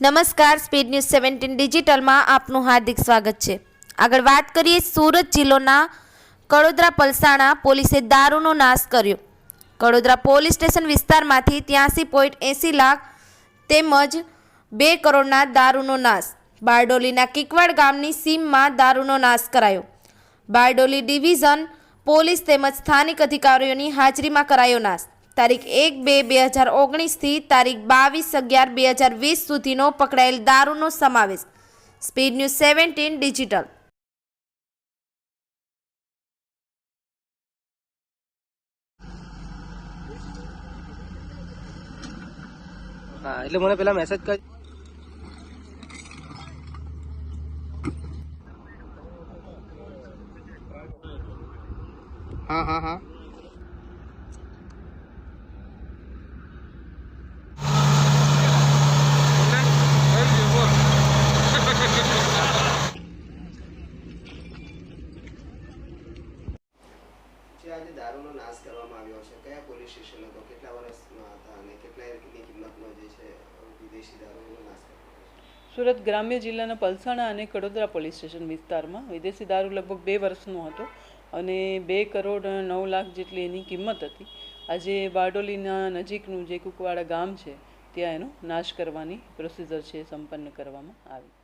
નમસ્કાર, speed news seventeen ડિજિટલમાં આપનું હાર્દિક સ્વાગત છે. આગળ વાત કરીએ સુરત જિલ્લોના કડોદરા પલસાણા પોલીસે દારૂનો નાશ કર્યો. કડોદરા પોલીસ સ્ટેશન વિસ્તારમાંથી ત્યાંસી પોઈન્ટ એંસી લાખ તેમજ બે કરોડના દારૂનો નાશ. બારડોલીના કિકવાડ ગામની સીમમાં દારૂનો નાશ કરાયો. બારડોલી ડિવિઝન પોલીસ તેમજ સ્થાનિક અધિકારીઓની હાજરીમાં કરાયો નાશ. તારીખ એક બે બે હજાર ઓગણીસથી તારીખ બાવીસ અગિયાર બે હજાર વીસ સુધીનો પકડાયેલ દારૂનો સમાવેશ. Speed news seventeen digital. હા એટલે મને પેલા મેસેજ કર હા હા હા. આજે દારૂનો નાશ કરવામાં આવ્યો છે. કયા પોલીસ સ્ટેશન હતો કેટલા વર્ષમાં હતા અને કેટલા કિંમતનો જે છે, વિદેશી દારૂનો નાશ સુરત ગ્રામ્ય જિલ્લાના પલસાણા અને કડોદરા પોલીસ સ્ટેશન વિસ્તારમાં વિદેશી દારૂ લગભગ બે વર્ષનો હતો અને બે કરોડ નવ લાખ જેટલી એની કિંમત હતી. આજે બારડોલીના નજીકનું જે કુકવાડા ગામ છે, ત્યાં એનો નાશ કરવાની પ્રોસિજર છે સંપન્ન કરવામાં આવી.